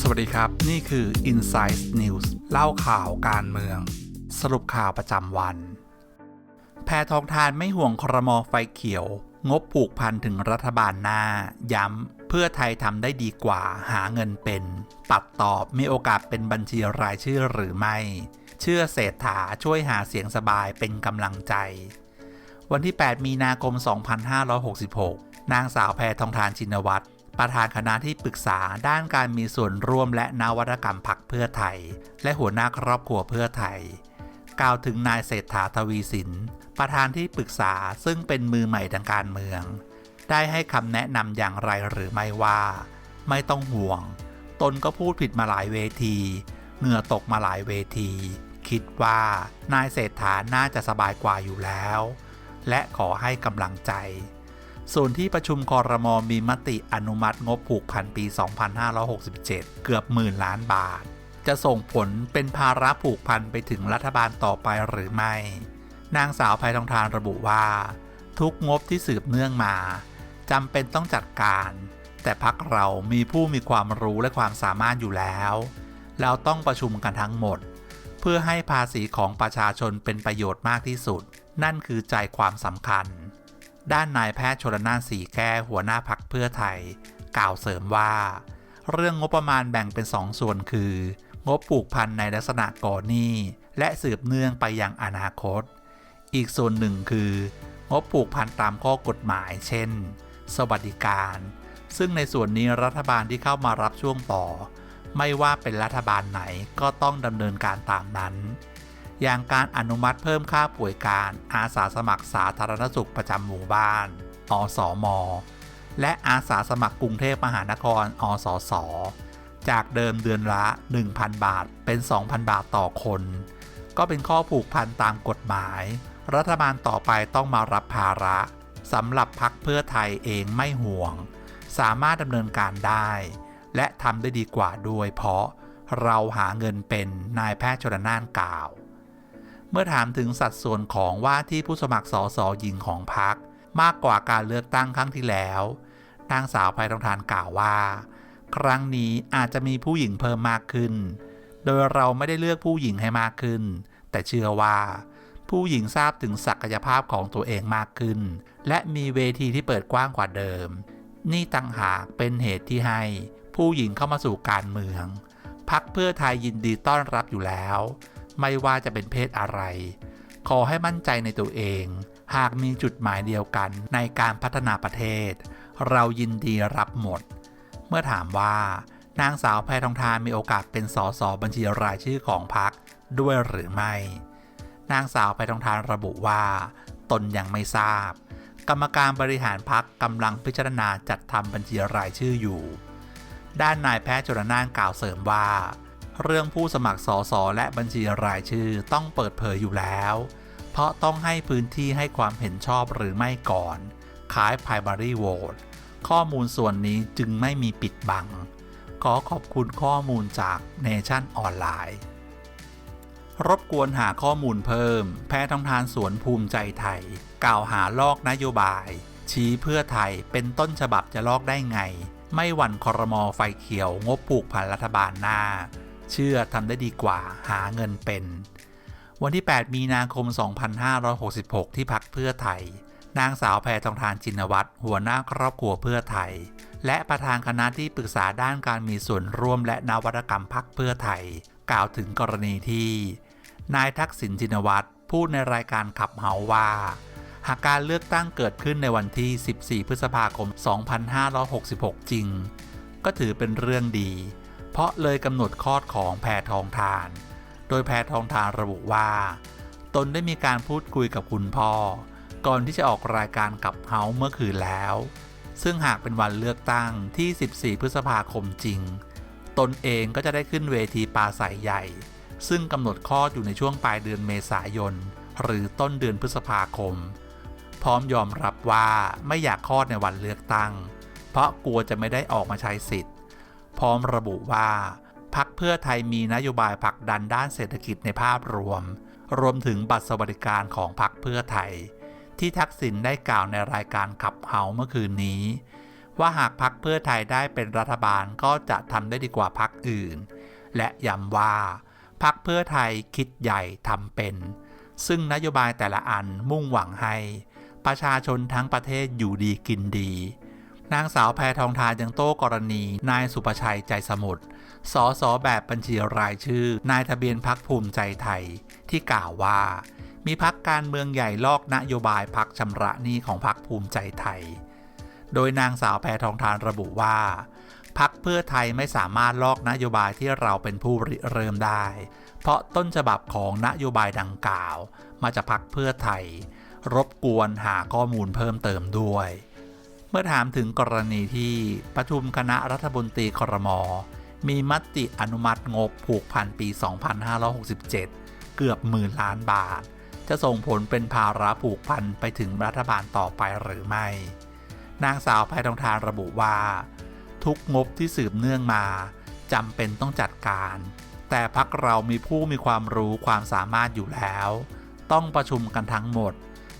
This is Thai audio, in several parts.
สวัสดีครับ นี่คือ Inside News เล่าข่าวการเมือง สรุปข่าวประจำวัน แพทองทานไม่ห่วงครมอไฟเขียว งบผูกพันถึงรัฐบาลหน้า ย้ำ เพื่อไทยทำได้ดีกว่าหาเงินเป็น ตัดตอบมีโอกาสเป็นบัญชีรายชื่อหรือไม่ เชื่อเศรษฐาช่วยหาเสียงสบายเป็นกำลังใจ วันที่ 8 มีนาคม 2566 นางสาวแพทองทานชินวัตรประธานคณะที่ปรึกษาด้านการมีส่วนร่วมและนวัตกรรมพักเพื่อไทย และหัวหน้าครอบครัวเพื่อไทย กล่าวถึงนายเศรษฐาทวีสิน ประธานที่ปรึกษาซึ่งเป็นมือใหม่ทางการเมือง ได้ให้คำแนะนำอย่างไรหรือไม่ว่า ไม่ต้องห่วง ตนก็พูดผิดมาหลายเวที เหงื่อตกมาหลายเวที คิดว่านายเศรษฐาน่าจะสบายกว่าอยู่แล้ว และขอให้กำลังใจ ส่วนที่ประชุมคอรมอมีมติอนุมัติงบผูกพันปี 2567 เกือบหมื่นล้านบาท จะส่งผลเป็นภาระผูกพันไปถึงรัฐบาลต่อไปหรือไม่ นางสาวภัยทองทานระบุว่า ทุกงบที่สืบเนื่องมาจำเป็นต้องจัดการแต่พักเรามีผู้มีความรู้และความสามารถอยู่แล้ว เราต้องประชุมกันทั้งหมด เพื่อให้ภาษีของประชาชนเป็นประโยชน์มากที่สุด นั่นคือใจความสำคัญ ด้านนายแพทย์ชลนานสีแก้หัวหน้าพักเพื่อไทย กล่าวเสริมว่า เรื่องงบประมาณแบ่งเป็นสองส่วนคือ งบปลูกพันธุ์ในลักษณะก่อหนี้ และสืบเนื่องไปยังอนาคต อีกส่วนหนึ่งคืองบปลูกพันธุ์ตามข้อกฎหมาย เช่น สวัสดิการ ซึ่งในส่วนนี้รัฐบาลที่เข้ามารับช่วงต่อ ไม่ว่าเป็นรัฐบาลไหนก็ต้องดำเนินการตามนั้น อย่างการอนุมัติเพิ่มค่าป่วยการอาสาสมัครสาธารณสุขประจำหมู่บ้าน อสมและอาสาสมัครกรุงเทพมหานคร อสส จากเดิมเดือนละ 1,000 บาทเป็น 2,000 บาทต่อคน ก็เป็นข้อผูกพันตามกฎหมาย รัฐบาลต่อไปต้องมารับภาระสำหรับพักเพื่อไทยเองไม่ห่วง สามารถดำเนินการได้ และทำได้ดีกว่าด้วยเพราะเราหาเงินเป็นนายแพทย์ชนน่านกล่าว เมื่อถามถึงสัดส่วนของว่าที่ผู้สมัครสอสอหญิงของพรรคมากกว่าการเลือกตั้งครั้งที่แล้วนางสาวภัยทองทานกล่าวว่า ครั้งนี้อาจจะมีผู้หญิงเพิ่มมากขึ้น โดยเราไม่ได้เลือกผู้หญิงให้มากขึ้น แต่เชื่อว่า ผู้หญิงทราบถึงศักยภาพของตัวเองมากขึ้น และมีเวทีที่เปิดกว้างกว่าเดิม นี่ต่างหากเป็นเหตุที่ให้ ผู้หญิงเข้ามาสู่การเมือง พักเพื่อไทยยินดีต้อนรับอยู่แล้ว ไม่ว่าจะเป็นเพศอะไร ขอให้มั่นใจในตัวเอง หากมีจุดหมายเดียวกันในการพัฒนาประเทศ เรายินดีรับหมด เมื่อถามว่านางสาวแพทองทานมีโอกาสเป็นสสบัญชีรายชื่อของพรรคด้วยหรือไม่ นางสาวแพทองทานระบุว่า ตนยังไม่ทราบ กรรมการบริหารพรรคกำลังพิจารณาจัดทำบัญชีรายชื่ออยู่ ด้านนายแพทย์จรนานกล่าวเสริมว่า เรื่องผู้สมัครสอสอและบัญชีรายชื่อต้องเปิดเผยอยู่แล้ว เพราะต้องให้พื้นที่ให้ความเห็นชอบหรือไม่ก่อนคล้าย primary vote ข้อมูลส่วนนี้จึงไม่มีปิดบัง ขอขอบคุณข้อมูลจาก Nation ออนไลน์รบกวนหาข้อมูลเพิ่ม แพทย์ทองทานสวนภูมิใจไทย กล่าวหาลอกนโยบาย ชี้เพื่อไทยเป็นต้นฉบับจะลอกได้ไง ไม่หวั่นคอรมอไฟเขียวงบผูกพันรัฐบาลหน้า เชื่อทำได้ดีกว่าหาเงินเป็น วันที่ 8 มีนาคม 2566 ที่พักเพื่อไทย นางสาวแพทองทานจินวัตรหัวหน้าครอบครัวเพื่อไทย และประธานคณะที่ปรึกษาด้านการมีส่วนร่วมและนวัตกรรมพักเพื่อไทย กล่าวถึงกรณีที่ นายทักษิณชินวัตรพูดในรายการขับเฮาว่าหากการเลือกตั้งเกิดขึ้นในวันที่ 14 พฤษภาคม 2566 จริง ก็ถือเป็นเรื่องดี เพราะเลยกำหนดคลอดของแพทองทาน โดยแพทองทานระบุว่า ตนได้มีการพูดคุยกับคุณพ่อ ก่อนที่จะออกรายการกับเฮาเมื่อคืนแล้ว ซึ่งหากเป็นวันเลือกตั้งที่ 14 พฤษภาคมจริง ตนเองก็จะได้ขึ้นเวทีปาศัยใหญ่ ซึ่งกำหนดคลอดอยู่ในช่วงปลายเดือนเมษายน หรือต้นเดือนพฤษภาคม พร้อมยอมรับว่าไม่อยากคลอดในวันเลือกตั้ง เพราะกลัวจะไม่ได้ออกมาใช้สิทธิ์ พร้อมระบุว่าพักเพื่อไทยมีนโยบายผลักดันด้านเศรษฐกิจในภาพรวม รวมถึงบัตรสวัสดิการของพักเพื่อไทย ที่ทักษิณได้กล่าวในรายการขับเฮาเมื่อคืนนี้ ว่าหากพักเพื่อไทยได้เป็นรัฐบาลก็จะทำได้ดีกว่าพักอื่น และย้ำว่าพักเพื่อไทยคิดใหญ่ทำเป็น ซึ่งนโยบายแต่ละอันมุ่งหวังให้ ประชาชนทั้งประเทศอยู่ดีกินดี นางสาวแพทองทานยังโต้กรณี นายสุประชัยใจสมุทรสอสอแบบบัญชีรายชื่อ นายทะเบียนพักภูมิใจไทย ที่กล่าวว่า มีพักการเมืองใหญ่ลอกนโยบายพักชำระหนี้ของพักภูมิใจไทย โดยนางสาวแพทองทานระบุว่าพักเพื่อไทยไม่สามารถลอกนโยบายที่เราเป็นผู้ริเริ่มได้ เพราะต้นฉบับของนโยบายดังกล่าว มาจากพักเพื่อไทย รบกวนหาข้อมูลเพิ่มเติมด้วย เมื่อถามถึงกรณีที่ประชุมคณะรัฐมนตรีครม มีมติอนุมัติงบผูกพันปี 2567 เกือบหมื่นล้านบาท จะส่งผลเป็นภาระผูกพันไปถึงรัฐบาลต่อไปหรือไม่ นางสาวแพทองทานระบุว่า ทุกงบที่สืบเนื่องมาจำเป็นต้องจัดการ แต่พักเรามีผู้มีความรู้ความสามารถอยู่แล้ว ต้องประชุมกันทั้งหมด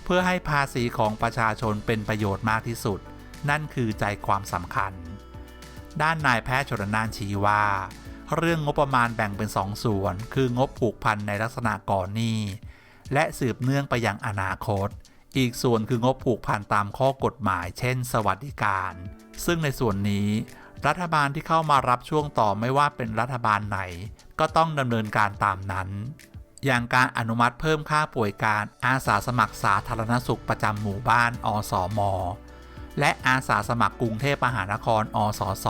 เพื่อให้ภาษีของประชาชนเป็นประโยชน์มากที่สุด นั่นคือใจความสำคัญ ด้านนายแพทย์ชนนานชี้ว่า เรื่องงบประมาณแบ่งเป็นสองส่วน คืองบผูกพันในลักษณะก่อนหนี้ และสืบเนื่องไปยังอนาคต อีกส่วนคืองบผูกพันตามข้อกฎหมาย เช่น สวัสดิการ ซึ่งในส่วนนี้ รัฐบาลที่เข้ามารับช่วงต่อไม่ว่าเป็นรัฐบาลไหน ก็ต้องดำเนินการตามนั้นอย่างการอนุมัติเพิ่มค่าป่วยการอาสาสมัครสาธารณสุขประจำหมู่บ้านอสม และอาสาสมัครกรุงเทพมหานคร อสส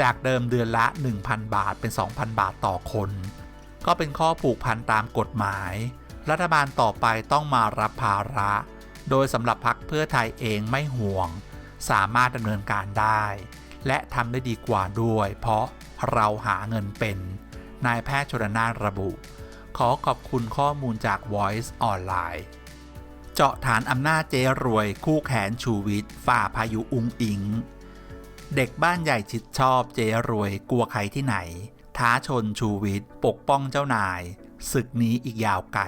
จากเดิมเดือนละ 1,000 บาทเป็น 2,000 บาทต่อคน ก็เป็นข้อผูกพันตามกฎหมาย รัฐบาลต่อไปต้องมารับภาระ โดยสำหรับพักเพื่อไทยเองไม่ห่วง สามารถดำเนินการได้ และทำได้ดีกว่าด้วย เพราะเราหาเงินเป็น นายแพทย์ชนนานระบุ ขอขอบคุณข้อมูลจาก Voice ออนไลน์ เจาะฐานอำนาจเจรวย คู่แขนชูวิทย์ฝ่าพายุอุงอิง เด็กบ้านใหญ่ชิดชอบเจรวย กลัวใครที่ไหน ท้าชนชูวิทย์ปกป้องเจ้านาย ศึกนี้อีกยาวไกล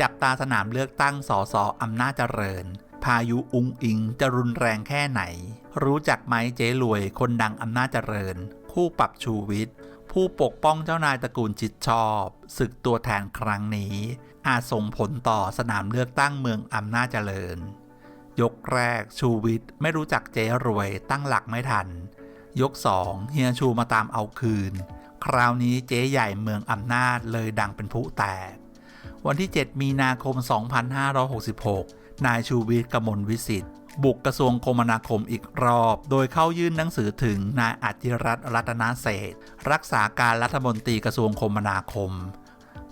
จับตาสนามเลือกตั้งสอสออำนาจเจริญ พายุอุงอิงจะรุนแรงแค่ไหน รู้จักไหมเจ๊รวย คนดังอำนาจเจริญ คู่ปรับชูวิทย์ผู้ปกป้องเจ้านายตระกูลจิตชอบ ศึกตัวแทนครั้งนี้ อาจส่งผลต่อสนามเลือกตั้งเมืองอำนาจเจริญ ยกแรกชูวิทย์ไม่รู้จักเจ๊รวยตั้งหลักไม่ทัน ยกสองเฮียชูมาตามเอาคืน คราวนี้เจ๊ใหญ่เมืองอำนาจเลยดังเป็นผู้แตก วันที่ 7 มีนาคม 2566 นายชูวิทย์กมลวิสิทธิ์บุกกระทรวงคมนาคมอีกรอบ โดยเข้ายื่นหนังสือถึงนายอธิรัตน์รัตนเศรษรักษาการรัฐมนตรีกระทรวงคมนาคม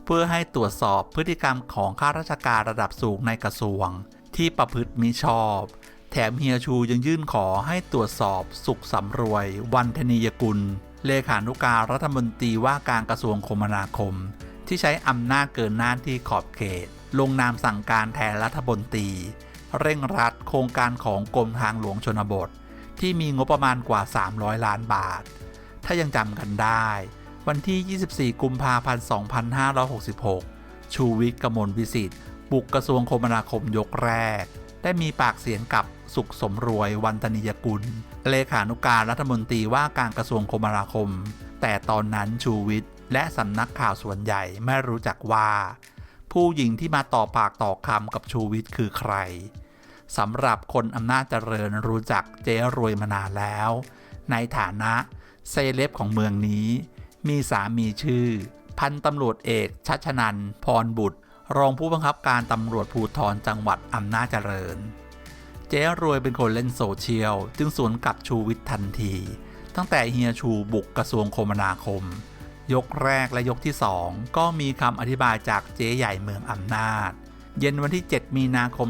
เพื่อให้ตรวจสอบพฤติกรรมของข้าราชการระดับสูงในกระทรวง ที่ประพฤติมิชอบ แถมเฮียชูยังยื่นขอให้ตรวจสอบสุขสำรวย วันธนียกุล เลขานุการรัฐมนตรีว่าการกระทรวงคมนาคม ที่ใช้อำนาจเกินหน้าที่ขอบเขต ลงนามสั่งการแทนรัฐมนตรี เร่งรัดโครงการของกรมทางหลวงชนบท ที่มีงบประมาณกว่า 300 ล้านบาท ถ้ายังจำกันได้ วันที่ 24 กุมภาพันธ์ 2566 ชูวิทย์กมลวิสิทธิ์บุกกระทรวงคมนาคมยกแรก ได้มีปากเสียงกับสุขสมรวยวันธนิยกุล เลขานุการรัฐมนตรีว่าการกระทรวงคมนาคม แต่ตอนนั้นชูวิทย์และสำนักข่าวส่วนใหญ่ไม่รู้จักว่า ผู้หญิงที่มาต่อปากต่อคำกับชูวิทย์คือใครสำหรับคนอำนาจเจริญรู้จักเจ๊รวยมานานแล้ว ในฐานะเซเลบของเมืองนี้ มีสามีชื่อ พันตำรวจเอกชัชนันพรบุตร รองผู้บังคับการตำรวจภูธรจังหวัดอำนาจเจริญ เจ๊รวยเป็นคนเล่นโซเชียล จึงสวนกลับชูวิทย์ทันที ตั้งแต่เฮียชูบุกกระทรวงคมนาคม ยกแรกและยกที่2ก็มีคำอธิบายจากเจ๊ใหญ่เมืองอำนาจ เย็นวันที่ 7 มีนาคม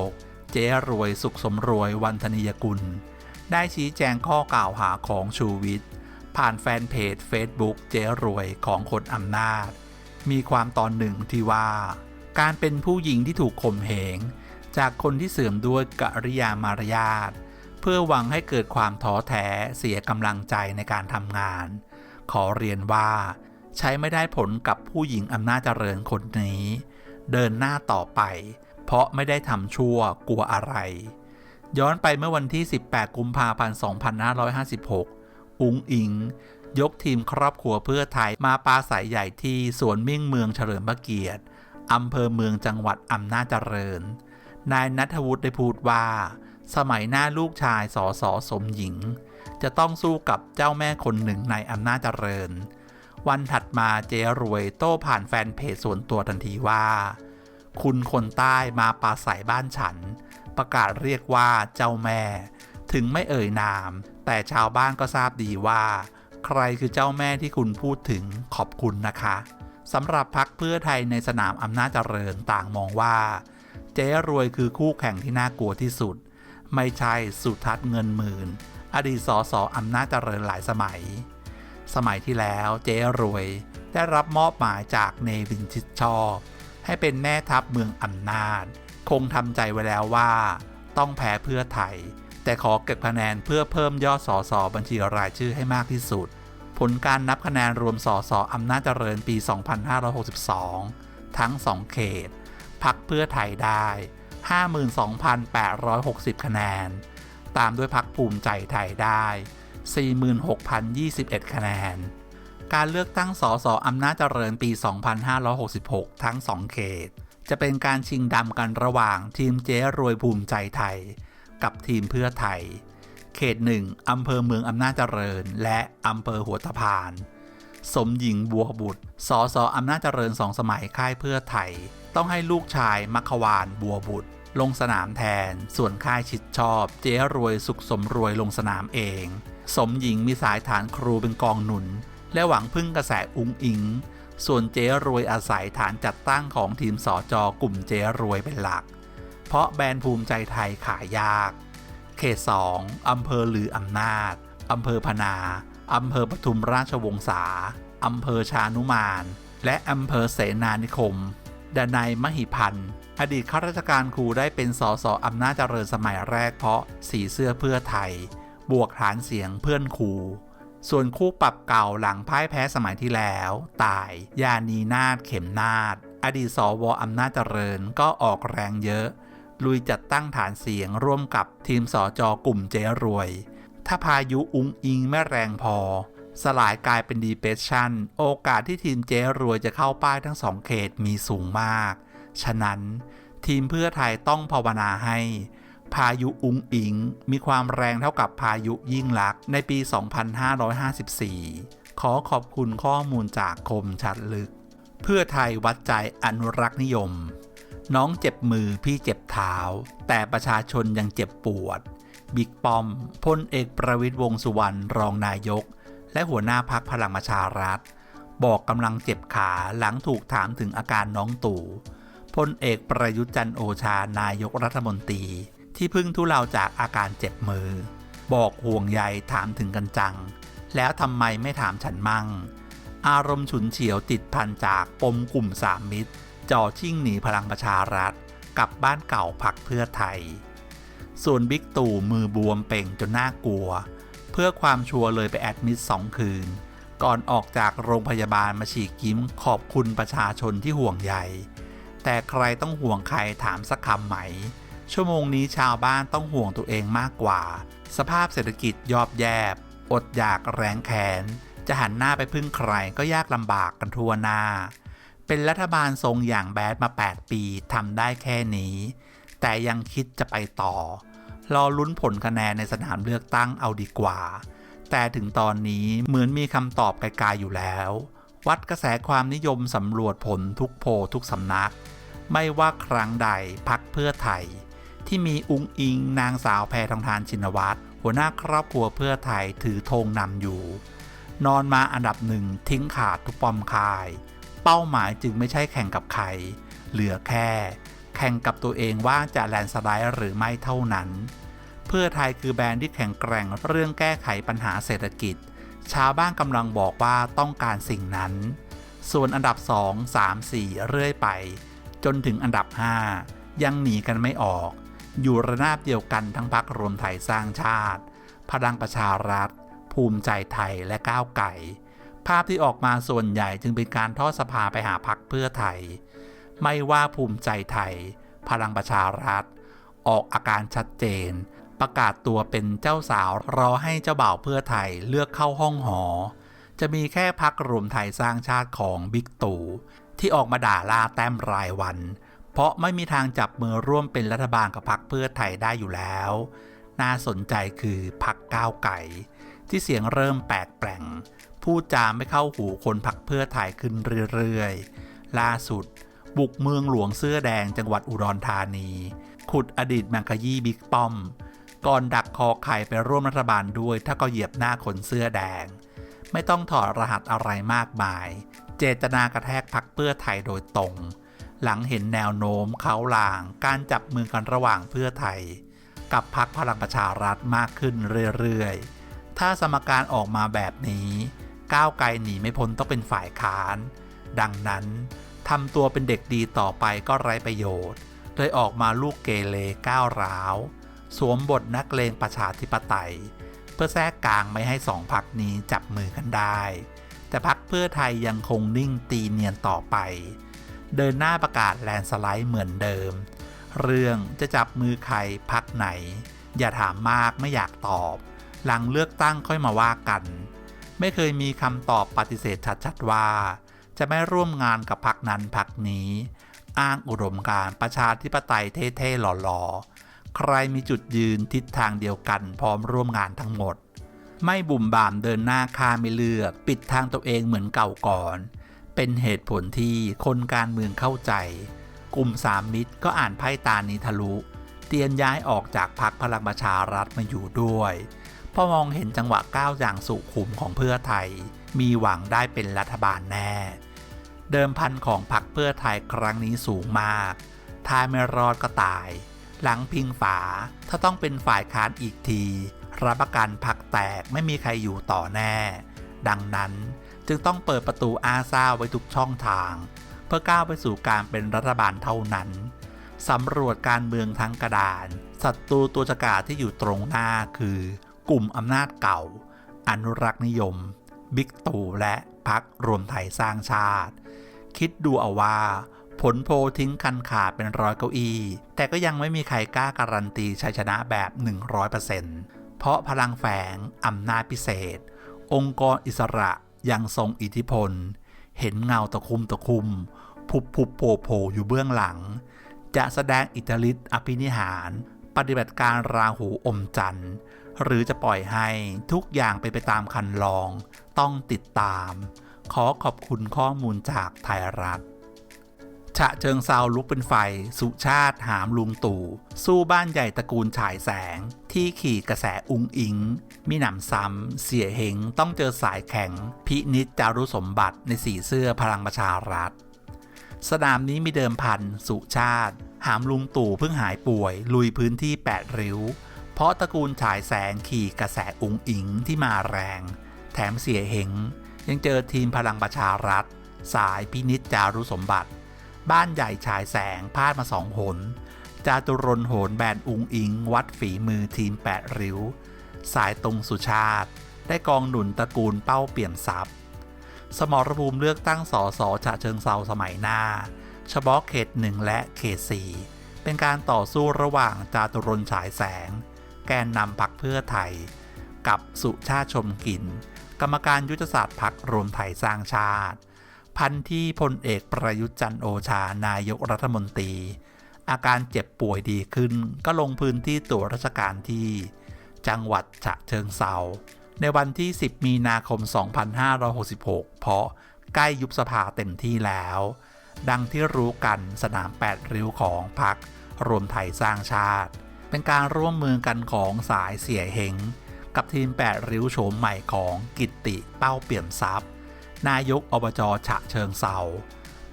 2566 เจ๊รวยสุขสมรวยวันธนิยกุลได้ชี้แจงข้อกล่าวหาของชูวิทย์ ผ่านแฟนเพจ Facebook เจ๊รวยของคนอำนาจ มีความตอนหนึ่งที่ว่า การเป็นผู้หญิงที่ถูกข่มเหง จากคนที่เสื่อมด้วยกริยามารยาทเพื่อหวังให้เกิดความท้อแท้เสียกำลังใจในการทำงาน ขอเรียนว่า ใช้ไม่ได้ผลกับผู้หญิงอำนาจเจริญคนนี้ เดินหน้าต่อไป เพราะไม่ได้ทำชั่วกลัวอะไรย้อนไปเมื่อวันที่ 18 กุมภาพันธ์ 2556 อุงอิง ยกทีมครอบครัวเพื่อไทยมาปาสายใหญ่ที่สวนมิ่งเมืองเฉลิมพระเกียรติอำเภอเมืองจังหวัดอำนาจเจริญ นายนัทวุฒิได้พูดว่า สมัยหน้าลูกชายสอสอสมหญิง จะต้องสู้กับเจ้าแม่คนหนึ่งในอำนาจเจริญ วันถัดมาเจรวยโต้ผ่านแฟนเพจส่วนตัวทันทีว่า คุณคนใต้มาปาใส่บ้านฉัน ประกาศเรียกว่าเจ้าแม่ ถึงไม่เอ่ยนาม แต่ชาวบ้านก็ทราบดีว่า ใครคือเจ้าแม่ที่คุณพูดถึงขอบคุณนะคะสำหรับพักเพื่อไทยในสนามอำนาจเจริญต่างมองว่า เจ๊รวยคือคู่แข่งที่น่ากลัวที่สุด ไม่ใช่สุทัศน์เงินหมื่น อดีตสสอำนาจเจริญหลายสมัย สมัยที่แล้วเจ๊รวยได้รับมอบหมายจากเนวินชิดชอบให้เป็นแม่ทัพเมืองอำนาจ คงทำใจไว้แล้วว่า ต้องแพ้เพื่อไทย แต่ขอเก็บคะแนนเพื่อเพิ่มยอดสอสอบัญชีรายชื่อให้มากที่สุด ผลการนับคะแนนรวมสอสออำนาจเจริญปี 2562 ทั้ง 2 เขต พักเพื่อไทยได้ 52,860 คะแนน ตามด้วยพักภูมิใจไทยได้ 46,021 คะแนน การเลือกตั้งสสอำนาจเจริญปี 2566 ทั้ง 2 เขต จะเป็นการชิงดำกันระหว่างทีมเจ๊รวยภูมิใจไทย กับทีมเพื่อไทย เขต1อำเภอเมืองอำนาจเจริญ และอำเภอหัวตะพาน สมหญิงบัวบุตรสสอำนาจเจริญสองสมัยค่ายเพื่อไทย ต้องให้ลูกชายมัควานบัวบุตร ลงสนามแทน ส่วนค่ายชิดชอบ เจ๊รวยสุขสมรวยลงสนามเอง สมหญิงมีสายฐานครูเป็นกองหนุน และหวังพึ่งกระแสอุ้งอิงส่วนเจ๊รวยอาศัยฐานจัดตั้งของทีมสอจอกลุ่มเจ๊รวยเป็นหลัก ราะแบรนด์ภูมิใจไทยขายยาก เขต 2 อำเภอหรืออำนาจ อำเภอพนา อำเภอปทุมราชวงศา อำเภอชานุมาน และอำเภอเสนานิคม ดนายมหิพันธ์ อดีตข้าราชการครูได้เป็นสสอำนาจเจริญสมัยแรกเพราะสีเสื้อเพื่อไทย บวกฐานเสียงเพื่อนครูส่วนคู่ปรับเก่าหลังพ่ายแพ้สมัยที่แล้ว ตาย ยานีนาฏเข็มนาฏอดีตสวอำนาจเจริญก็ออกแรงเยอะ ลุยจัดตั้งฐานเสียงร่วมกับทีมสอจอกลุ่มเจรวย ถ้าพายุอุ้งอิงไม่แรงพอ สลายกลายเป็นดีเปชชันโอกาสที่ทีมเจรวยจะเข้าป้ายทั้งสองเขตมีสูงมาก ฉะนั้น ทีมเพื่อไทยต้องภาวนาให้ พายุอุ้งอิงมีความแรงเท่ากับพายุยิ่งลักษณ์ในปี 2554 ขอขอบคุณข้อมูลจากคมชัดลึก เพื่อไทยวัดใจอนุรักษ์นิยม น้องเจ็บมือพี่เจ็บเท้า แต่ประชาชนยังเจ็บปวด บิ๊กปอมพลเอกประวิตยวงสุวรรณรองนายก และหัวหน้าพักพลังประชารัฐ บอกกำลังเจ็บขาหลังถูกถามถึงอาการน้องตู่พลเอกประยุทธ์จันโอชานายกรัฐมนตรี ที่พิ่งทุเลาจากอาการเจ็บมือ บอกห่วงใยถามถึงกันจัง แล้วทำไมไม่ถามฉันมั่ง อารมณ์ฉุนเฉียวติดพันจากปมกลุ่มสามมิตร จ่อชิ่งหนีพลังประชารัฐกลับบ้านเก่าพักเพื่อไทย ส่วนบิ๊กตู่มือบวมเป่งจนน่ากลัว เพื่อความชัวร์เลยไปแอดมิดสองคืน ก่อนออกจากโรงพยาบาลมาฉีกยิ้มขอบคุณประชาชนที่ห่วงใยแต่ใครต้องห่วงใครถามสักคำไหม ชั่วโมงนี้ชาวบ้านต้องห่วงตัวเองมากกว่า สภาพเศรษฐกิจยอบแยบ อดอยากแรงแค้นจะหันหน้าไปพึ่งใครก็ยากลำบากกันทั่วหน้า เป็นรัฐบาลทรงอย่างแบดมา 8 ปีทำได้แค่นี้ แต่ยังคิดจะไปต่อ รอลุ้นผลคะแนนในสนามเลือกตั้งเอาดีกว่า แต่ถึงตอนนี้เหมือนมีคำตอบไกลๆอยู่แล้ว วัดกระแสความนิยมสำรวจผลทุกโพลทุกสำนัก ไม่ว่าครั้งใดพักเพื่อไทย ที่มีอุ้งอิงนางสาวแพทองทานชินวัตรหัวหน้าครอบครัวเพื่อไทยถือธงนำอยู่ นอนมาอันดับหนึ่งทิ้งขาดทุกปอมคาย เป้าหมายจึงไม่ใช่แข่งกับใคร เหลือแค่ แข่งกับตัวเองว่าจะแลนสไลด์หรือไม่เท่านั้น เพื่อไทยคือแบรนด์ที่แข็งแกร่งเรื่องแก้ไขปัญหาเศรษฐกิจ ชาวบ้านกำลังบอกว่าต้องการสิ่งนั้น ส่วนอันดับ 2 3 4 เรื่อยไป จนถึงอันดับ 5 ยังหนีกันไม่ออก อยู่ระนาบเดียวกันทั้งพักรวมไทยสร้างชาติ พลังประชารัฐ ภูมิใจไทยและก้าวไก่ ภาพที่ออกมาส่วนใหญ่จึงเป็นการทอดสภาไปหาพักเพื่อไทย ไม่ว่าภูมิใจไทย พลังประชารัฐ ออกอาการชัดเจน ประกาศตัวเป็นเจ้าสาวรอให้เจ้าบ่าวเพื่อไทยเลือกเข้าห้องหอ จะมีแค่พักรวมไทยสร้างชาติของบิ๊กตู่ที่ออกมาด่าลาแต้มรายวัน เพราะไม่มีทางจับมือร่วมเป็นรัฐบาลกับพักเพื่อไทยได้อยู่แล้ว น่าสนใจคือพักก้าวไก่ ที่เสียงเริ่มแปลกแปลง พูดจาไม่เข้าหูคนพักเพื่อไทยขึ้นเรื่อยๆ ล่าสุด บุกเมืองหลวงเสื้อแดงจังหวัดอุดรธานี ขุดอดีตแมงกะยี่บิ๊กป้อม ก่อนดักคอไข่ไปร่วมรัฐบาลด้วย ถ้าก็เหยียบหน้าคนเสื้อแดง ไม่ต้องถอดรหัสอะไรมากมาย เจตนากระแทกพักเพื่อไทยโดยตรง หลังเห็นแนวโน้มเขาลาง การจับมือกันระหว่างเพื่อไทย กับพักพลังประชารัฐมากขึ้นเรื่อยๆถ้าสมการออกมาแบบนี้ ก้าวไกลหนีไม่พ้นต้องเป็นฝ่ายค้าน ดังนั้นทำตัวเป็นเด็กดีต่อไปก็ไร้ประโยชน์โดยออกมาลูกเกเรก้าวร้าว สวมบทนักเลงประชาธิปไตย เพื่อแทรกกลางไม่ให้สองพักนี้จับมือกันได้ แต่พักเพื่อไทยยังคงนิ่งตีเนียนต่อไป เดินหน้าประกาศแลนสไลด์เหมือนเดิม เรื่องจะจับมือใครพักไหน อย่าถามมากไม่อยากตอบ หลังเลือกตั้งค่อยมาว่ากัน ไม่เคยมีคำตอบปฏิเสธชัดๆว่า จะไม่ร่วมงานกับพรรคนั้นพรรคนี้ อ้างอุดมการประชาธิปไตยเท่ๆหล่อๆ ใครมีจุดยืนทิศทางเดียวกันพร้อมร่วมงานทั้งหมด ไม่บุ่มบามเดินหน้าคาไม่เลือก ปิดทางตัวเองเหมือนเก่าก่อน เป็นเหตุผลที่คนการเมืองเข้าใจ กลุ่มสามมิตรก็อ่านไพ่ตานีทะลุ เตียนย้ายออกจากพรรคพลังประชารัฐมาอยู่ด้วย พอมองเห็นจังหวะก้าวอย่างสุขุมของเพื่อไทย มีหวังได้เป็นรัฐบาลแน่ เดิมพันของพรรคเพื่อไทยครั้งนี้สูงมาก ถ้าไม่รอดก็ตาย หลังพิงฝา ถ้าต้องเป็นฝ่ายค้านอีกที รับประกันพักแตกไม่มีใครอยู่ต่อแน่ ดังนั้นจึงต้องเปิดประตูอาซาไว้ทุกช่องทาง เพื่อก้าวไปสู่การเป็นรัฐบาลเท่านั้นสำรวจการเมืองทั้งกระดานศัตรูตัวจกาที่อยู่ตรงหน้าคือ กลุ่มอำนาจเก่า อนุรักษ์นิยม บิ๊กตู่และพักรวมไทยสร้างชาติ คิดดูเอาว่า ผลโพทิ้งคันขาดเป็นร้อยเก้าอี้ แต่ก็ยังไม่มีใครกล้าการันตีชัยชนะแบบ 100%เพราะพลังแฝงอำนาจพิเศษ องค์กรอิสระยังทรงอิทธิพล เห็นเงาตะคุมตะคุมผุบผุบโผโผอยู่เบื้องหลัง จะแสดงอิทธิฤทธิ์อภินิหาร ปฏิบัติการราหูอมจันทร์ หรือจะปล่อยให้ทุกอย่างไปไปตามคันลอง ต้องติดตาม ขอขอบคุณข้อมูลจากไทยรัฐฉะเชิงเซาลุกเป็นไฟ สุชาติหามลุงตู่ สู้บ้านใหญ่ตระกูลฉายแสง ที่ขี่กระแสอุงอิง มีหนำซ้ำ เสียเหงต้องเจอสายแข็ง พินิจจารุสมบัติในสีเสื้อพลังประชารัฐ สนามนี้มีเดิมพัน สุชาติ หามลุงตู่เพิ่งหายป่วย ลุยพื้นที่ 8 ริ้ว เพราะตระกูลฉายแสงขี่กระแสอุงอิงที่มาแรง แถมเสียเหงยังเจอทีมพลังประชารัฐ สายพินิจจารุสมบัติ บ้านใหญ่ฉายแสงพลาดมาสองหน จาตุรนโหนแบนอุงอิง วัดฝีมือทีมแปดริ้ว สายตรงสุชาติ ได้กองหนุนตระกูลเป้าเปลี่ยมทรัพย์ สมรภูมิเลือกตั้งสอสอฉะเชิงเซาสมัยหน้า เฉพาะเขตหนึ่งและเขตสี่เป็นการต่อสู้ระหว่างจาตุรนฉายแสง แกนนำพักเพื่อไทย กับสุชาติชมกิน กรรมการยุทธศาสตร์พักรวมไทยสร้างชาติ พันที่พลเอกประยุทธ์จันโอชานายกรัฐมนตรี อาการเจ็บป่วยดีขึ้นก็ลงพื้นที่ตรวจราชการที่ จังหวัดฉะเชิงเซาในวันที่ 10 มีนาคม 2566 เพราะใกล้ยุบสภาเต็มที่แล้ว ดังที่รู้กันสนาม 8 ริ้วของพักรวมไทยสร้างชาติ เป็นการร่วมมือกันของสายเสียเหง กับทีมแปดริ้วโฉมใหม่ของกิตติเป้าเปี่ยมทรัพย์ นายกอบจฉะเชิงเซา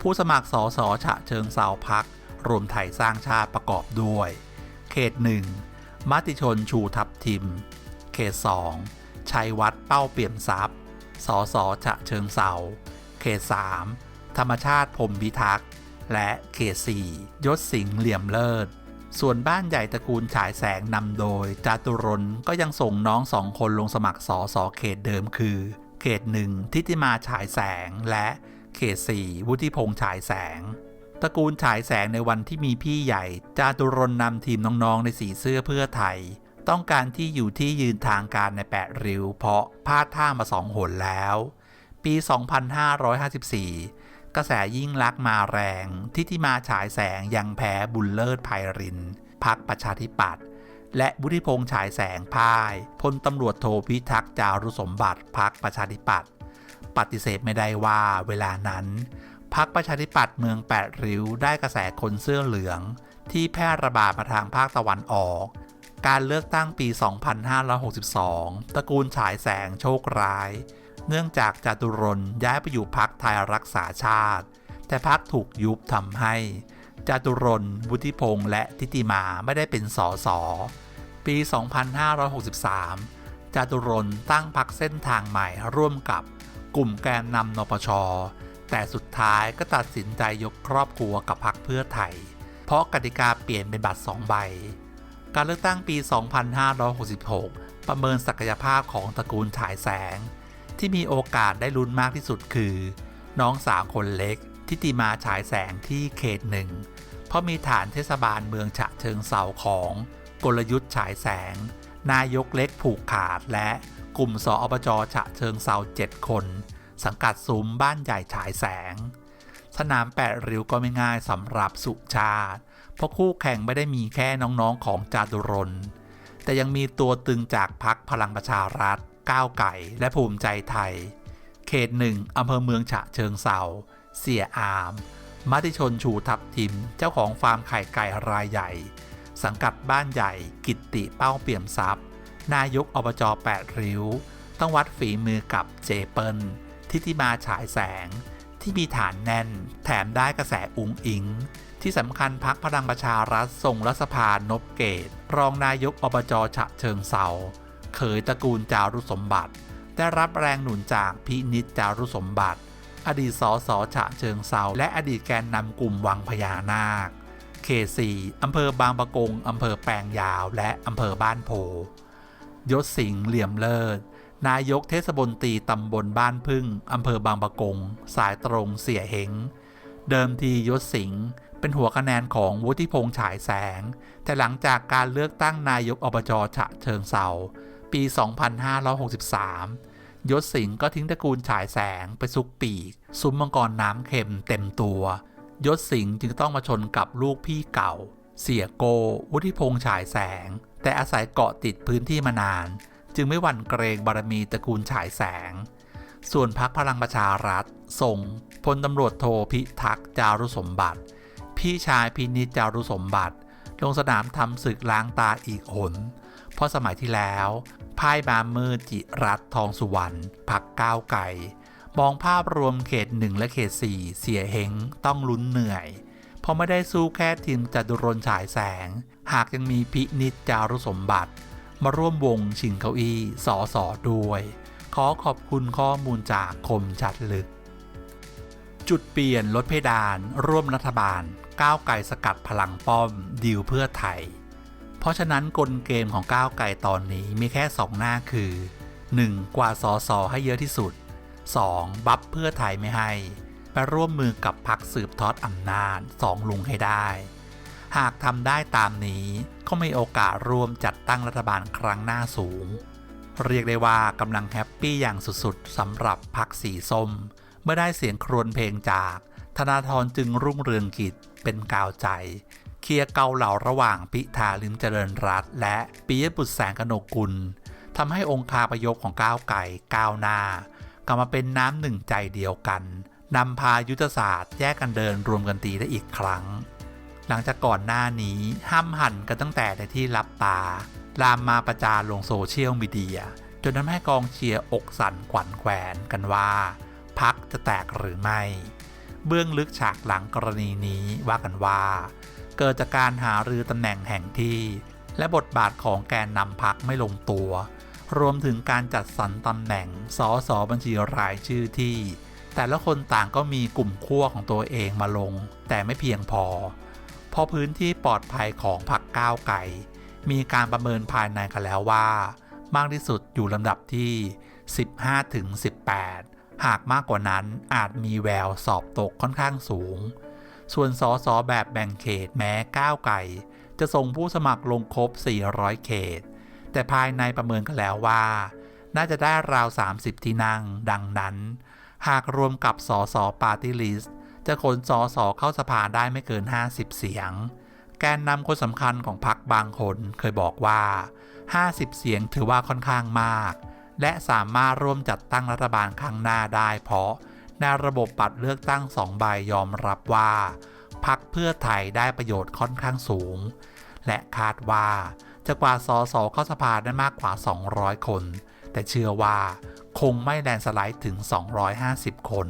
ผู้สมัครสอสอฉะเชิงเซาพักรวมไทยสร้างชาติประกอบด้วย เขตหนึ่งมติชนชูทับทิม เขตสองชัยวัดเป้าเปี่ยมทรัพย์สอสอฉะเชิงเซาเขตสามธรรมชาติพรมพิทักษ์ และเขตสี่ยศสิงห์เหลี่ยมเลิศ ส่วนบ้านใหญ่ตระกูลฉายแสงนำโดย จาตุรนก็ยังส่งน้องสองคนลงสมัครสอสอเขตเดิมคือ เขตหนึ่งทิติมาฉายแสงและเขตสี่วุฒิพงษ์ฉายแสงตระกูลฉายแสงในวันที่มีพี่ใหญ่ จาตุรนนำทีมน้องๆในสีเสื้อเพื่อไทย ต้องการที่อยู่ที่ยืนทางการในแปดริ้ว เพราะพลาดท่ามาสองหนแล้ว ปี 2554 กระแสยิ่งลักษ์มาแรงทิติมาฉายแสงยังแพ้บุญเลิศไพรินพักประชาธิปัตย์และบุธิพงษ์ฉายแสงพ่ายพลตำรวจโทพิทักษ์จารุสมบัติพักประชาธิปัตย์ปฏิเสธไม่ได้ว่าเวลานั้นพักประชาธิปัตย์เมืองแปดริ้วได้กระแสคนเสื้อเหลือง ที่แพร่ระบาดมาทางภาคตะวันออก การเลือกตั้งปี 2562 ตระกูลฉายแสงโชคร้าย เนื่องจากจตุรนย้ายไปอยู่พักไทยรักษาชาติ แต่พักถูกยุบทำให้จตุรนวุฒิพงษ์และทิติมาไม่ได้เป็นสอสอปี 2563จตุรนตั้งพักเส้นทางใหม่ร่วมกับกลุ่มแกนนำนปช แต่สุดท้ายก็ตัดสินใจยกครอบครัวกับพักเพื่อไทย เพราะกติกาเปลี่ยนเป็นบัตร2ใบ การเลือกตั้งปี 2566 ประเมินศักยภาพของตระกูลฉายแสง ที่มีโอกาสได้ลุ้นมากที่สุดคือ น้องสาวคนเล็ก ทิติมาฉายแสงที่เขตหนึ่ง เพราะมีฐานเทศบาลเมืองฉะเชิงเซาของ กลยุทธ์ฉายแสง นายกเล็กผูกขาดและกลุ่มสอบจฉะเชิงเซา7 คน สังกัดซุ้มบ้านใหญ่ฉายแสง สนามแปดริ้วก็ไม่ง่ายสำหรับสุชาติ เพราะคู่แข่งไม่ได้มีแค่น้องๆของจาตุรนแต่ยังมีตัวตึงจากพักพลังประชารัฐ ก้าวไก่และภูมิใจไทย เขตหนึ่งอำเภอเมืองฉะเชิงเซาเสียอามมติชนชูทับทิม เจ้าของฟาร์มไข่ไก่รายใหญ่ สังกัดบ้านใหญ่ กิตติเป้าเปี่ยมทรัพย์ นายกอบจแปดริ้ว ต้องวัดฝีมือกับเจเปิลทิติมาฉายแสง ที่มีฐานแน่น แถมได้กระแสอุงอิง ที่สำคัญพักพลังประชารัฐส่งรัฐสภานบเกต รองนายกอบจฉะเชิงเซา เขยตระกูลจารุสมบัติ ได้รับแรงหนุนจากพินิจจารุสมบัติ อดีตสสฉะเชิงเซาและอดีตแกนนำกลุ่มวังพญานาคเขตสี่อำเภอบางปะกงอำเภอแปลงยาว และอำเภอบ้านโพยศสิงห์เหลี่ยมเลิศ นายกเทศบนตรีตำบลบ้านพึ่งอำเภอบางปะกง สายตรงเสียเหง เดิมทียศสิงห์เป็นหัวคะแนนของวุฒิพงษ์ฉายแสง แต่หลังจากการเลือกตั้งนายกอบจฉะเชิงเซา ปี 2563 ยศสิงห์ก็ทิ้งตระกูลฉายแสงไปซุกปีก ซุ้มมังกรน้ำเค็มเต็มตัวยศสิงห์จึงต้องมาชนกับลูกพี่เก่า เสียโก วุฒิพงษ์ฉายแสง แต่อาศัยเกาะติดพื้นที่มานาน จึงไม่หวั่นเกรงบารมีตระกูลฉายแสง ส่วนพักพลังประชารัฐส่งพลตำรวจโทพิทักษ์จารุสมบัติ พี่ชายพินิจจารุสมบัติ ลงสนามทำศึกล้างตาอีกหน เพราะสมัยที่แล้วพ่ายบามือจิรัตทองสุวรรณพักก้าวไก่มองภาพรวมเขตหนึ่งและเขตสี่เสียเหงต้องลุ้นเหนื่อย เพราะไม่ได้สู้แค่ทีมจตุรนฉายแสง หากยังมีพินิจจารุสมบัติ มาร่วมวงชิงเก้าอี้สอสอด้วย ขอขอบคุณข้อมูลจากคมชัดลึก จุดเปลี่ยนลดเพดาน ร่วมรัฐบาล ก้าวไกลสกัดพลังป้อมดีลเพื่อไทย เพราะฉะนั้นกลเกมของก้าวไกลตอนนี้มีแค่ 2 หน้าคือ 1. กว่าสอสอให้เยอะที่สุด 2. บัฟเพื่อไทยไม่ให้ไปร่วมมือกับพักสืบทอดอำนาจสองลุงให้ได้ หากทำได้ตามนี้ก็มีโอกาสร่วมจัดตั้งรัฐบาลครั้งหน้าสูง เรียกได้ว่ากำลังแฮปปี้อย่างสุดๆสำหรับพักสีส้ม เมื่อได้เสียงครวญเพลงจาก ธนาธรจึงรุ่งเรืองกิจเป็นกาวใจ เคลียร์เกาเหล่าระหว่างพิธาลิมเจริญรัตและปิยบุตรแสงกนกุลทำให้องค์คาพยพของก้าวไก่ก้าวหน้ากลับมาเป็นน้ำหนึ่งใจเดียวกันนำพายุทธศาสตร์แยกกันเดินรวมกันตีได้อีกครั้ง หลังจากก่อนหน้านี้ห้ามหันกันตั้งแต่ในที่รับตา ลามมาประจานลงโซเชียลมีเดีย จนทำให้กองเชียร์อกสั่นขวัญแขวนกันว่า พักจะแตกหรือไม่ เบื้องลึกฉากหลังกรณีนี้ว่ากันว่า เกิดจากการหารือตำแหน่งแห่งที่ และบทบาทของแกนนำพักไม่ลงตัว รวมถึงการจัดสรรตำแหน่งสอสอบัญชีรายชื่อที่ แต่ละคนต่างก็มีกลุ่มขั้วของตัวเองมาลง แต่ไม่เพียงพอ พอพื้นที่ปลอดภัยของพรรคก้าวไก่มีการประเมินภายในกันแล้วว่า มากที่สุดอยู่ลำดับที่ 15ถึง18 หากมากกว่านั้นอาจมีแววสอบตกค่อนข้างสูง ส่วนสอสอแบบแบ่งเขตแม้ก้าวไก่ จะส่งผู้สมัครลงครบ 400 เขต แต่ภายในประเมินกันแล้วว่า น่าจะได้ราว 30 ที่นั่ง ดังนั้น หากรวมกับสอสอปาร์ตี้ลิสต์จะขนสอสอเข้าสภาได้ไม่เกิน 50 เสียง แกนนำคนสำคัญของพรรคบางคนเคยบอกว่า 50 เสียงถือว่าค่อนข้างมาก และสามารถร่วมจัดตั้งรัฐบาลครั้งหน้าได้เพราะ ในระบบบัตรเลือกตั้งสองใบยอมรับว่าพักเพื่อไทยได้ประโยชน์ค่อนข้างสูง และคาดว่าจะกว่าสอสอเข้าสภาได้มากกว่า 200 คน แต่เชื่อว่าคงไม่แลนสไลด์ถึง 250 คน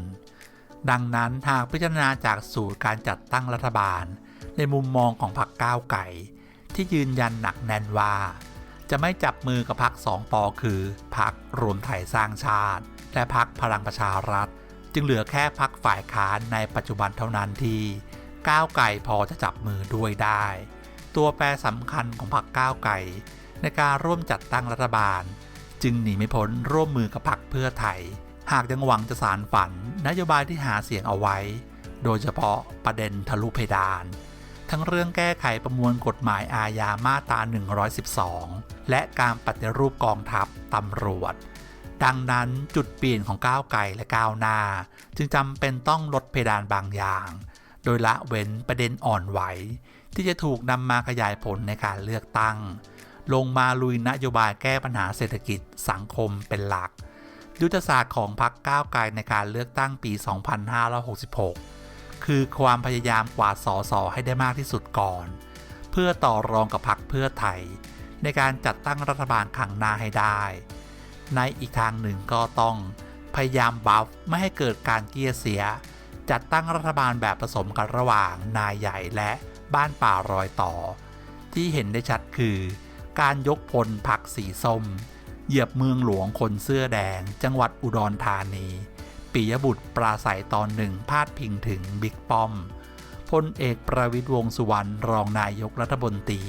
ดังนั้นหากพิจารณาจากสูตรการจัดตั้งรัฐบาล ในมุมมองของพรรคก้าวไก่ ที่ยืนยันหนักแน่นว่า จะไม่จับมือกับพรรคสองปอคือพรรครวมไทยสร้างชาติ และพรรคพลังประชารัฐ จึงเหลือแค่พรรคฝ่ายค้านในปัจจุบันเท่านั้นที่ก้าวไก่พอจะจับมือด้วยได้ ตัวแปรสำคัญของพรรคก้าวไก่ในการร่วมจัดตั้งรัฐบาล จึงหนีไม่พ้นร่วมมือกับพรรคเพื่อไทย หากยังหวังจะสารฝันนโยบายที่หาเสียงเอาไว้ โดยเฉพาะประเด็นทะลุเพดาน ทั้งเรื่องแก้ไขประมวลกฎหมายอาญามาตรา 112 และการปฏิรูปกองทัพตำรวจ ดังนั้นจุดเปลี่ยนของก้าวไกลและก้าวหน้า จึงจำเป็นต้องลดเพดานบางอย่าง โดยละเว้นประเด็นอ่อนไหว ที่จะถูกนำมาขยายผลในการเลือกตั้ง ลงมาลุยนโยบายแก้ปัญหาเศรษฐกิจสังคมเป็นหลัก ยุทธศาสตร์ของพรรคก้าวไกลในการเลือกตั้งปี 2566 คือความพยายามกวาดสอสอให้ได้มากที่สุดก่อน เพื่อต่อรองกับพรรคเพื่อไทย ในการจัดตั้งรัฐบาลครั้งหน้าให้ได้ ในอีกทางหนึ่งก็ต้อง พยายามบัฟไม่ให้เกิดการเกียเสีย จัดตั้งรัฐบาลแบบผสมกันระหว่างนายใหญ่และบ้านป่ารอยต่อ ที่เห็นได้ชัดคือ การยกพลพักสีส้ม เหยียบเมืองหลวงคนเสื้อแดง จังหวัดอุดรธานีปิยบุตรปราศัยตอนหนึ่งพาดพิงถึงบิ๊กป้อมพลเอกประวิตยวงสุวรรณรองนายกรัฐมนตรี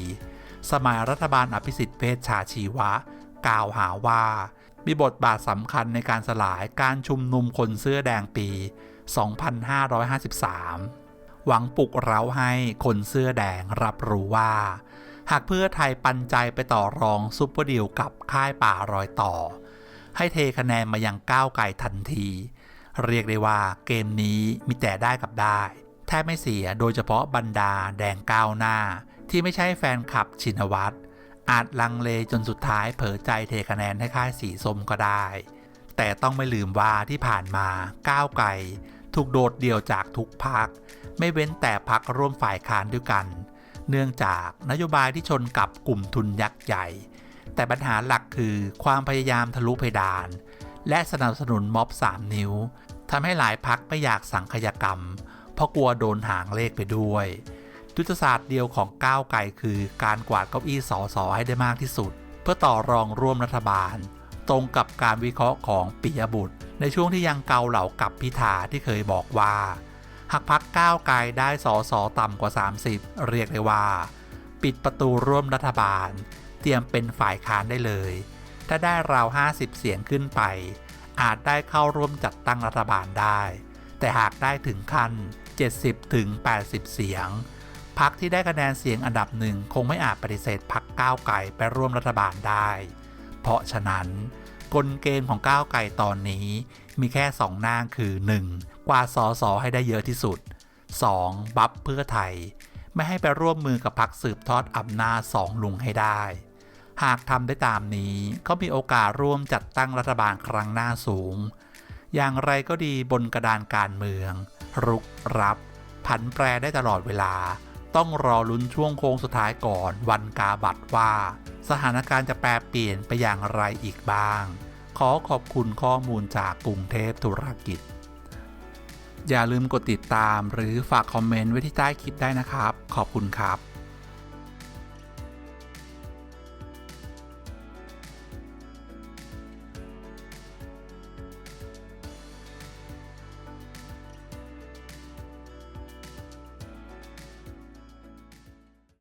สมัยรัฐบาลอภิสิทธิ์เวชชาชีวะ กล่าวหาว่า มีบทบาทสำคัญในการสลายการชุมนุมคนเสื้อแดงปี 2553 หวังปลุกเร้าให้คนเสื้อแดงรับรู้ว่า หากเพื่อไทยปันใจไปต่อรองซุปเปอร์ดีลกับค่ายป่ารอยต่อ ให้เทคะแนนมายังก้าวไกลทันที เรียกได้ว่าเกมนี้มีแต่ได้กับได้ แทบไม่เสียโดยเฉพาะบรรดาแดงก้าวหน้า ที่ไม่ใช่แฟนคลับชินวัตร อาจลังเลจนสุดท้ายเผลอใจเทคะแนนให้ค่ายสีส้มก็ได้ แต่ต้องไม่ลืมว่าที่ผ่านมาก้าวไกลถูกโดดเดี่ยวจากทุกพัก ไม่เว้นแต่พักร่วมฝ่ายค้านด้วยกัน เนื่องจากนโยบายที่ชนกับกลุ่มทุนยักษ์ใหญ่ แต่ปัญหาหลักคือความพยายามทะลุเพดาน และสนับสนุนม็อบ 3 นิ้วทำให้หลายพักไม่อยากสังคยกรรม เพราะกลัวโดนหางเลขไปด้วย ยุทธศาสตร์เดียวของก้าวไกลคือการกวาดเก้าอี้สอสอให้ได้มากที่สุด เพื่อต่อรองร่วมรัฐบาล ตรงกับการวิเคราะห์ของปิยบุตร ในช่วงที่ยังเกาเหล่ากับพิธาที่เคยบอกว่า หากพักก้าวไกลได้สอสอต่ำกว่า 30 เรียกได้ว่า ปิดประตูร่วมรัฐบาล เตรียมเป็นฝ่ายค้านได้เลย ถ้าได้ราว 50 เสียงขึ้นไป อาจได้เข้าร่วมจัดตั้งรัฐบาลได้ แต่หากได้ถึงขั้น 70ถึง80 เสียง พักที่ได้คะแนนเสียงอันดับหนึ่งคงไม่อาจปฏิเสธพักก้าวไกลไปร่วมรัฐบาลได้ เพราะฉะนั้น กลเกมของก้าวไกลตอนนี้มีแค่ 2 หน้าคือ 1. กว่าสอสอให้ได้เยอะที่สุด 2. บัฟเพื่อไทย ไม่ให้ไปร่วมมือกับพักสืบทอดอำนาจสองลุงให้ได้ หากทำได้ตามนี้ก็มีโอกาสร่วมจัดตั้งรัฐบาลครั้งหน้าสูง อย่างไรก็ดีบนกระดานการเมือง รุกรับ ผันแปรได้ตลอดเวลา ต้องรอลุ้นช่วงโค้งสุดท้ายก่อนวันกาบัตรว่า สถานการณ์จะแปรเปลี่ยนไปอย่างไรอีกบ้าง ขอขอบคุณข้อมูลจากกรุงเทพธุรกิจ อย่าลืมกดติดตามหรือฝากคอมเมนต์ไว้ที่ใต้คลิปได้นะครับ ขอบคุณครับ